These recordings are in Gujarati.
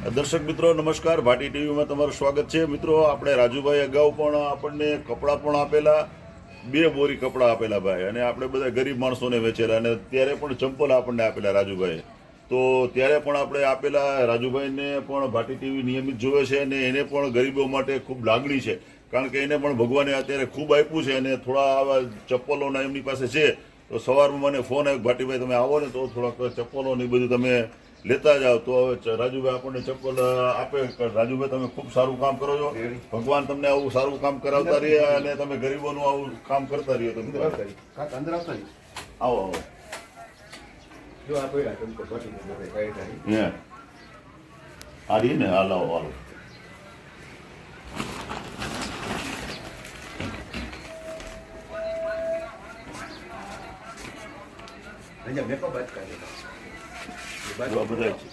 દર્શક મિત્રો, નમસ્કાર. ભાટી ટીવીમાં તમારું સ્વાગત છે. મિત્રો, આપણે રાજુભાઈ અગાઉ પણ આપણને કપડાં પણ આપેલા, બે બોરી કપડાં આપેલા ભાઈ, અને આપણે બધા ગરીબ માણસોને વેચેલા, અને ત્યારે પણ ચંપલ આપણને આપેલા રાજુભાઈ. તો ત્યારે પણ આપણે આપેલા, રાજુભાઈને પણ ભાટી ટીવી નિયમિત જોવે છે, અને એને પણ ગરીબો માટે ખૂબ લાગણી છે. કારણ કે એને પણ ભગવાને અત્યારે ખૂબ આપ્યું છે, અને થોડા આવા ચપ્પલોના એમની પાસે છે. તો સવારમાં મને ફોન આવ્યો ભાટીભાઈ, તમે આવો ને તો થોડાક ચપ્પલો ને બધું તમે લેતા જાઓ તો હવે રાજુભાઈ આપણને ચપ્પલ આપે. રાજુભાઈ તમે ખૂબ સારું કામ કરો છો. ભગવાન તમને આવું સારું કામ કરાવતા રહીએ અને તમે ગરીબોનું આવું કામ કરતા રહીએ તો મિત્રો કાકા અંદર આવતા નહીં. આવો આવો. જો આ આ રહી ને હાલ લાવો હાલો મેકઅપ જો આ બાજકા. બધા છે.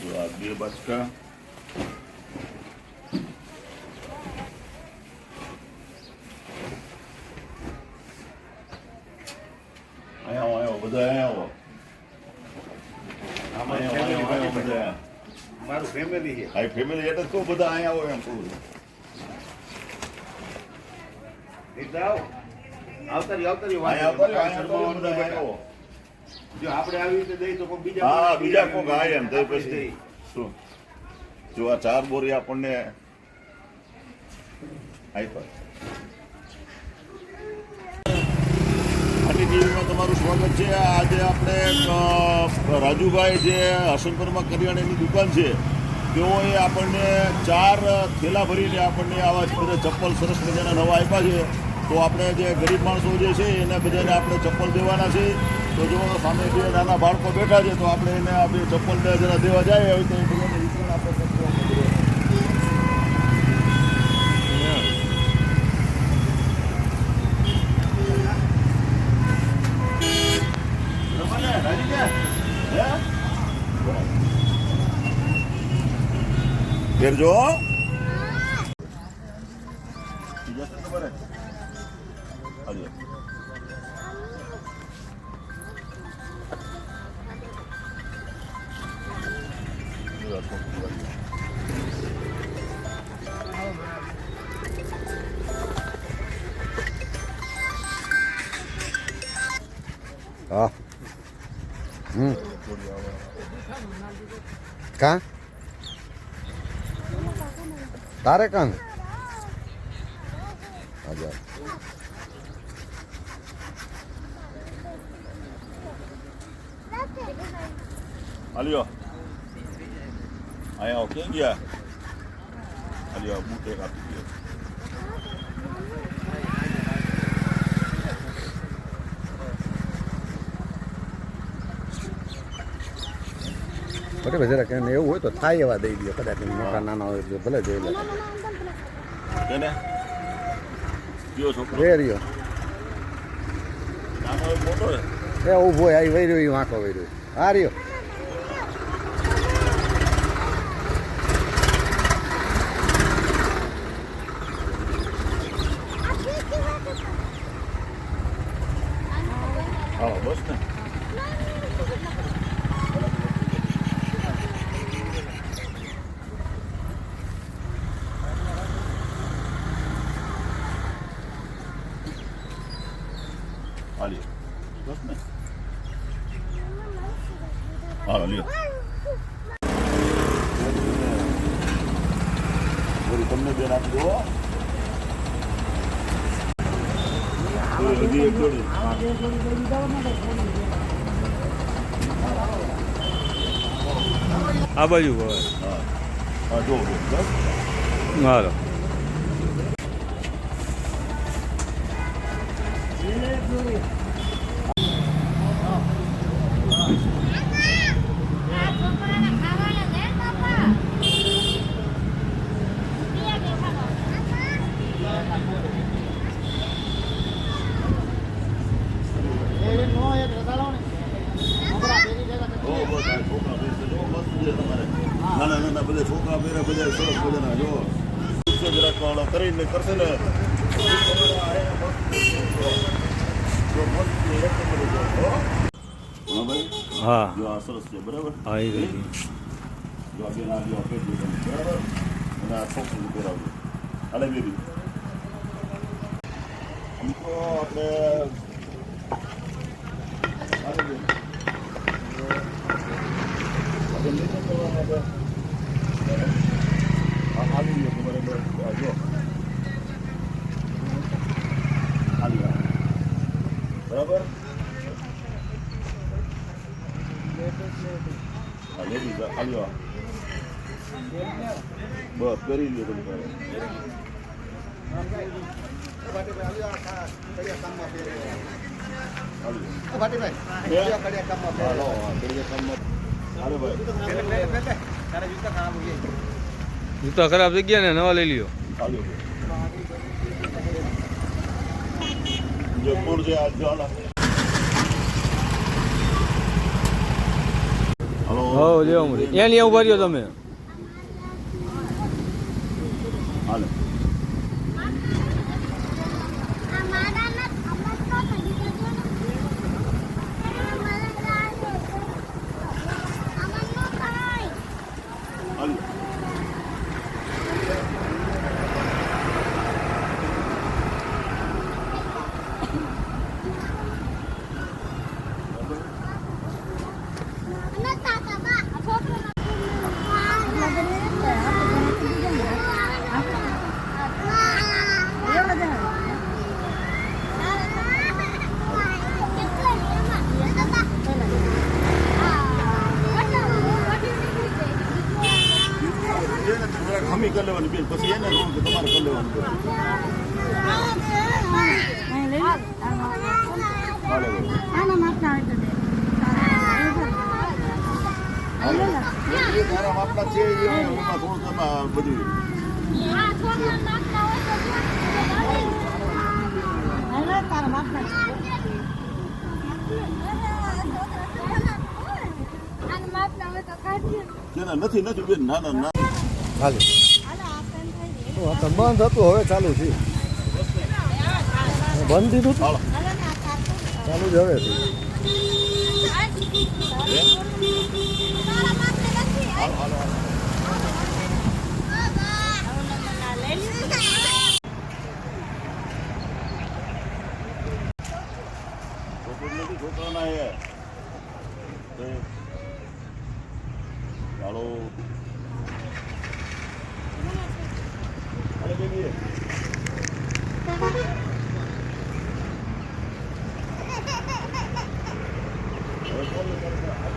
જો આ બે બચકા અહીંયા આવો અહીંયા આવો બધા અહીંયા આવો આમાં અહીંયા આવો, અહીંયા આવો, family બધા મારું ફેમિલી છે ફેમિલી એટલે તો બધા અહીંયા હોય એમ કહું છું. એટલે આવો. આવતા રહ્યો આવતા રહ્યો. અહીંયા આવતા રહ્યો, અહીંયા શરમાવાનું આવતા નહીં રહ્યો, બેટા. જો આપણે આવી રીતે દઈ તો બીજા હા બીજા કોક આ એમ તો પછી. શું? જો આ ચાર બોરી આપણને આટી ટીવીમાં તમારું સ્વાગત છે. આજે આપણે રાજુભાઈ જે હસનપુરમાં કરિયાણાની દુકાન છે તેઓએ આપણને ચાર થેલા ભરીને આપણને આવા જ બધા ચપ્પલ સરસ મજાના નવા આપ્યા છે. તો આપણે જે ગરીબ માણસો જે છે, એને બધાને આપણે ચપ્પલ દેવાના છે. તો જો સામે બે નાના બાળકો બેઠા છે, તો આપણે એને આપણે ચપ્પલ જરા દેવા જાય, આવી તો એ બધાને વિતરણ આપણે કરશું આપણે બધા. રમણે, રાજી છે? હે? ઘેરજો હો. બીજા શું ખબર હે? હાજી. જો આ છોકરી વાળી. હા હમ કા તારે કાં અજા હાલ્યો. અહીંયા ક્યાં ગયા? હાલ્યો બૂટ એક આપી બરાબર જરાક એને એવું હોય તો થાય એવા દઈ દે કદાચ મોટા નાના હોય તો ભલે જોઈ લે. રહ્યો. એ ઊભો આવી વૈર્યો રહ્યો વાંકો વહી રહ્યો આ રહ્યો હા બસ ને હાલ્યો બસ ને હા લ્યો દો એ હજી આ બાજુ હવે. હા જો હાલો. Yeah, આ છોકરા બેસે જો મસ્ત છે તમારે નાના નાના બધા છોકરા પહેરે બધા સરસ મજાના જો જરાક હલો કરીને કરશે ને જો હો. જો આ સરસ છે બરાબર હા એ જો આ બેન આ જો આ પહેરજો તમે, બરાબર અને આ છોકરીને પહેરાવજો હાલે બેબી મિત્રો આપણે હાલે બેન. આપણે નીચે કરવાના આપણે. આ હાલી લ્યો બરાબર લેડીઝ આ હાલી આ. બસ કરી લ્યો તમે તારે. હાલી. કડિયા કામમાં. જૂતા ખરાબ થઈ ગયા ને નવા લઈ લ્યો. હો લેવા એની ઊભા રહ્યો તમે. હાલો. એને થોડાક હમી કરી લેવાની બેન પછી એને કહું કે તમારે કરી લેવાનું બેન. હાલો ભાઈ. હાલો. એ તારા બાપના છે એ એમાં થોડુંક એમાં બધું જેના નથી નથી બેન ના ના ના. ખાલી બંધ હતું હવે ચાલુ છે. બંધ દીધું ચાલુ જ હવે. છોકરાના એ હાલો બેબી હવે કોણ કરશે? આવ્યો. હે? ક્યાં છે? હે, કાંઈ વાંધો નહીં, ભલે છે.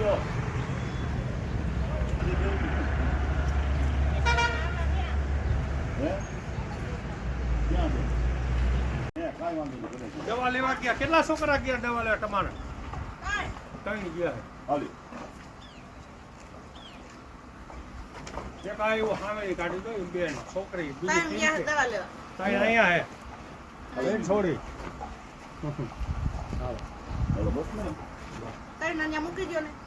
દવા લેવા ગયા? કેટલા છોકરા ગયા દવા લેવા તમારે? ત્રણ ગયા. હાલી. એક આ સામે કાઢી દો એમ બેન છોકરી બીજી. દવા લેવા. ત્રણ અહીંયા હે. હવે છોડી. હાલો, બસ ને. ત્રણ અહીંયા મૂકી દો ને.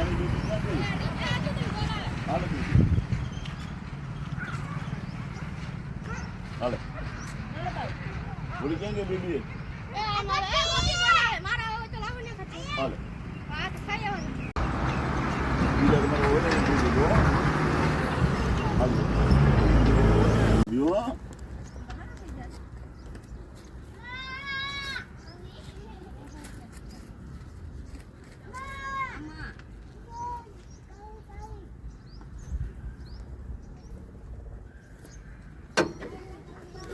Hello, baby. બીજો કે બેબી ક્યાં ગઈ? Hello, baby. હાલો. બોલી ક્યાં ગઈ બેબી હાલો બીજા તમારે હોય ને એ જોજો, હો. હાલો. બીજું, હો?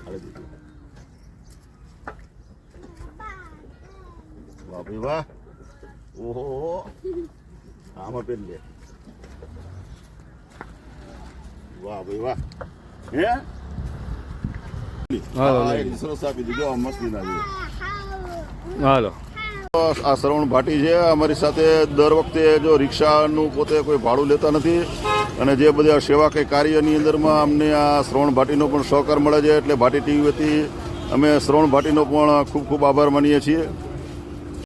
Hello, baby. વાહ ભાઈ વાહ ઓહો. આમાં પેન લે વાહ ભાઈ વાહ હે? હાલો, આ લઈ એક સરસ આપી દીધો આ મસ્તીના છે આ શ્રવણ ભાટી છે. અમારી સાથે દર વખતે જો રિક્ષાનું પોતે કોઈ ભાડું લેતા નથી અને જે બધા સેવા કઈ કાર્યની અંદરમાં અમને આ શ્રવણ ભાટીનો પણ સહકાર મળે છે. એટલે ભાટી ટીવી વતી અમે શ્રવણ ભાટીનો પણ ખૂબ ખૂબ આભાર માનીએ છીએ.